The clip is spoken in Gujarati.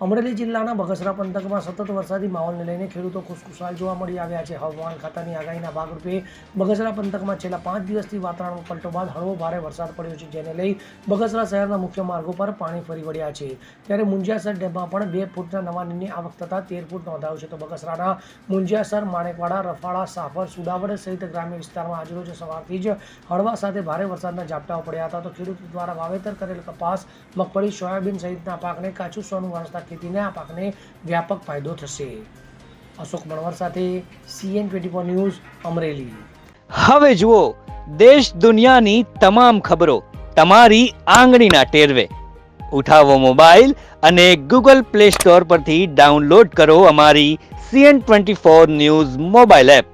અમરેલી જિલ્લાના બગસરા પંથકમાં સતત વરસાદી માહોલને લઈને ખેડૂતો ખુશખુશાલ જોવા મળી આવ્યા છે. હવામાન ખાતાની આગાહીના ભાગરૂપે બગસરા પંથકમાં છેલ્લા પાંચ દિવસથી વાતાવરણમાં પલટો બાદ હળવો ભારે વરસાદ પડ્યો છે, જેને લઈ બગસરા શહેરના મુખ્ય માર્ગો પર પાણી ફરી વળ્યા છે. ત્યારે મુંજિયાસર ડેમમાં પણ બે ફૂટના નવા નીરની આવક થતાં તેર ફૂટ નોંધાયો છે. તો બગસરાના મુંજિયાસર, માણેકવાડા, રફાળા, સાફર, સુડાવડ સહિત ગ્રામ્ય વિસ્તારમાં આજરોજ સવારથી જ હળવા સાથે ભારે વરસાદના ઝાપટાઓ પડ્યા હતા. તો ખેડૂતો દ્વારા વાવેતર કરેલ કપાસ, મગફળી, સોયાબીન સહિતના પાકને કાચું સોનું વારસતા ખેતીને આ પાકને વ્યાપક ફાયદો થશે. અશોક મણવર સાથે CN twenty four news, Amreli. હવે જુઓ, દેશ દુનિયાની તમામ ખબરો તમારી આંગળીના ટેરવે. ઉઠાવો મોબાઈલ અને ગૂગલ પ્લે સ્ટોર પરથી ડાઉનલોડ કરો અમારી CN twenty four news mobile app.